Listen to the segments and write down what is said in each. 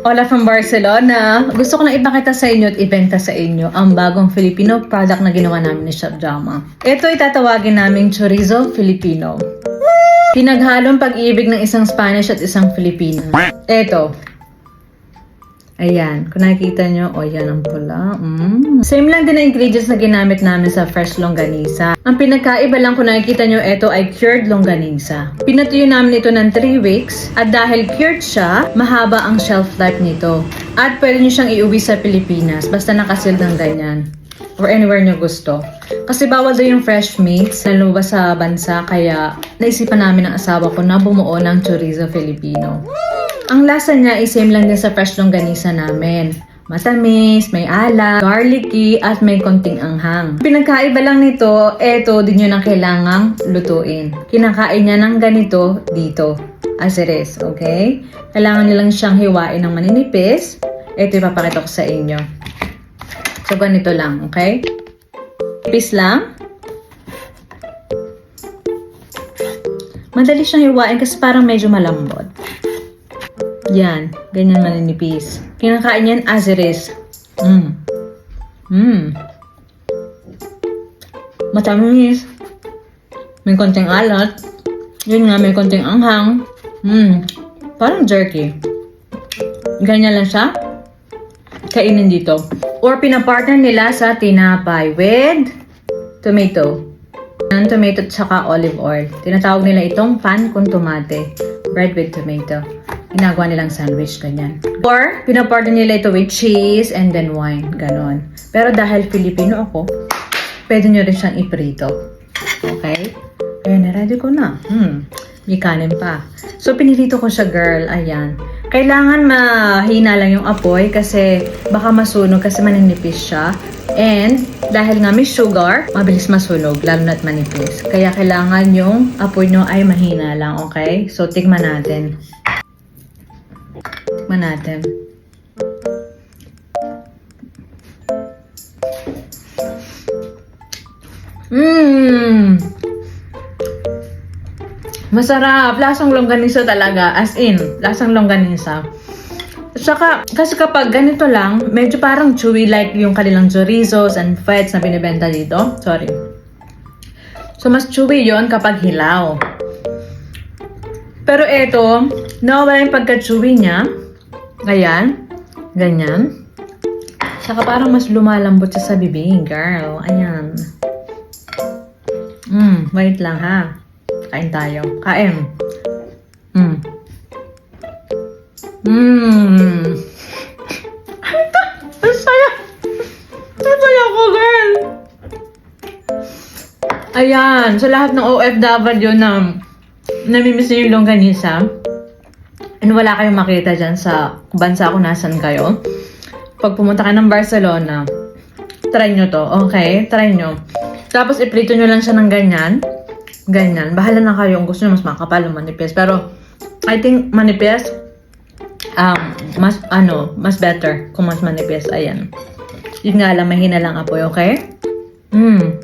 Hola from Barcelona. Gusto ko lang ipakita sa inyo at ibenta sa inyo ang bagong Filipino product na ginawa namin ni Chef Jama. Ito itatawagin naming Chorizo Filipino. Pinaghalong pag-ibig ng isang Spanish at isang Filipino. Ito. Ayan. Kung nakikita nyo, o yan ang pula. Mm. Same lang din ang ingredients na ginamit namin sa fresh longganisa. Ang pinagkaiba lang kung nakikita nyo, ito ay cured longganisa. Pinatuyo namin ito ng 3 weeks at dahil cured siya, mahaba ang shelf life nito. At pwede nyo siyang iuwi sa Pilipinas basta nakasil ng ganyan or anywhere nyo gusto. Kasi bawal daw yung fresh meats na lumabas sa bansa kaya naisipan namin ng asawa ko na bumuo ng chorizo Filipino. Ang lasa niya ay same lang din sa fresh longganisa namin. Matamis, may ala, garlicky, at may konting anghang. Pinagkaiba lang nito, eto din yun ang kailangang lutuin. Kinakain niya ng ganito dito, as it is, okay? Kailangan nilang siyang hiwain ng maninipis. Ito ipapakita ko sa inyo. So, ganito lang, okay? Pis lang. Madali siyang hiwain kasi parang medyo malambot. Yan, ganyan maninipis. Kinakain yan as it is. Mm. Mm. Matamis. May konting alat. Yun nga, may konting anghang. Mm. Parang jerky. Ganyan lang siya. Kainin dito. Or pinapartner nila sa tinapay with tomato. Ng tomato at saka olive oil. Tinatawag nila itong pan con tomate. Bread with tomato. Ginagawa nilang sandwich, ganyan. Or, pinapartner nila ito with cheese and then wine. Ganon. Pero dahil Filipino ako, pwede nyo rin siyang iprito. Okay? Kaya na-ready ko na. Hmm. May kanin pa. So, pinilito ko siya, girl. Ayan. Kailangan mahina lang yung apoy kasi baka masunog kasi maninipis siya. And dahil nga may sugar, mabilis masunog, lalo na't manipis. Kaya kailangan yung apoy nyo ay mahina lang, okay? So, tigman natin. Tignan natin. Mmm! Masarap. Lasang longganisa talaga. As in, lasang longganisa. Saka, kasi kapag ganito lang, medyo parang chewy like yung kanilang chorizos and fets na binibenta dito. Sorry. So, mas chewy yon kapag hilaw. Pero eto, nawala yung pagka-chewy niya. Ayan. Ganyan. Saka parang mas lumalambot siya sa bibig, girl. Ayan. Mm, wait lang ha. Kain tayo. Kain. Mm. Mmm. Ang saya. Ang saya. Ayan. Sa lahat ng OFW na namimiss niyo yung longganisa, and wala kayong makita dyan sa bansa kung nasan kayo, pag pumunta kayo ng Barcelona, try nyo to, okay? Try nyo. Tapos, iprito nyo lang siya ng ganyan. Ganyan. Bahala na kayo kung gusto nyo mas makapal o manipis. Pero, I think manipis, um, mas, ano, mas better kung mas manipis. Ayan. Yun nga lang, mahina lang apoy, okay? Mm.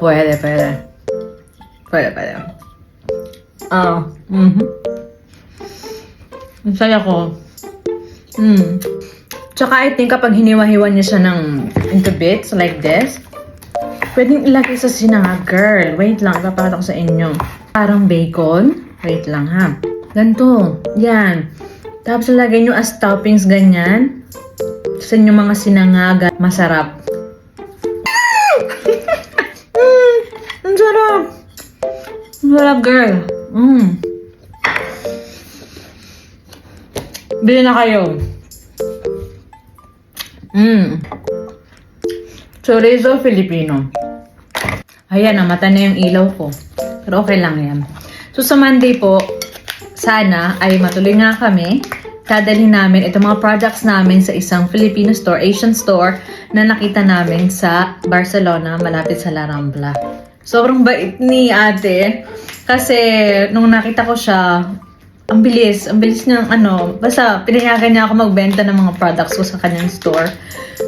Pwede, pwede. Pwede, pwede. Ah, mhm. Ang saya ko. Mm. Tsaka I think kapag hiniwa-hiwa niya siya ng into bits like this, pwedeng ilagay sa sinanga. Girl, wait lang. Ipapakita ko sa inyo. Parang bacon. Wait lang ha. Ganito. Yan. Tapos ilagay nyo as toppings ganyan. Sa inyong mga sinangag. Masarap. mm, ang sarap. Ang sarap, girl. Mm. Bili na kayo. Mm. Chorizo Filipino. Ayan, namata na yung ilaw ko. Pero okay lang yan. So sa Monday po, sana ay matuloy nga kami. Dadalhin namin itong mga products namin sa isang Filipino store, Asian store, na nakita namin sa Barcelona, malapit sa La Rambla. Sobrang bait ni ate. Kasi nung nakita ko siya, ang bilis, ang bilis niyang ano, basta pinayagan niya ako magbenta ng mga products ko sa kanyang store.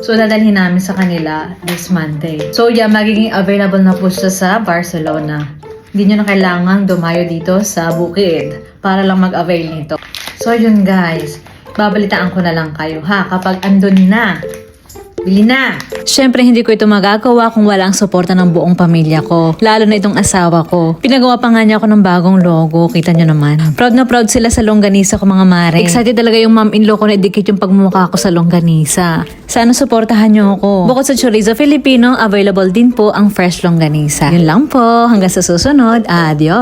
So, dadalhin namin sa kanila this Monday. So, yeah, magiging available na po siya sa Barcelona. Hindi nyo na kailangang dumayo dito sa bukid para lang mag-avail nito. So yun guys, babalitaan ko na lang kayo ha kapag andun na. Bili na! Siyempre, hindi ko ito magagawa kung wala ang suporta ng buong pamilya ko. Lalo na itong asawa ko. Pinagawa pa nga niya ako ng bagong logo. Kita niyo naman. Proud na proud sila sa longganisa ko mga mare. Excited talaga yung mom-in-law ko na idikit yung pagmumukha ko sa longganisa. Sana suportahan niyo ako. Bukod sa chorizo Filipino, available din po ang fresh longganisa. Yun lang po. Hanggang sa susunod. Adios!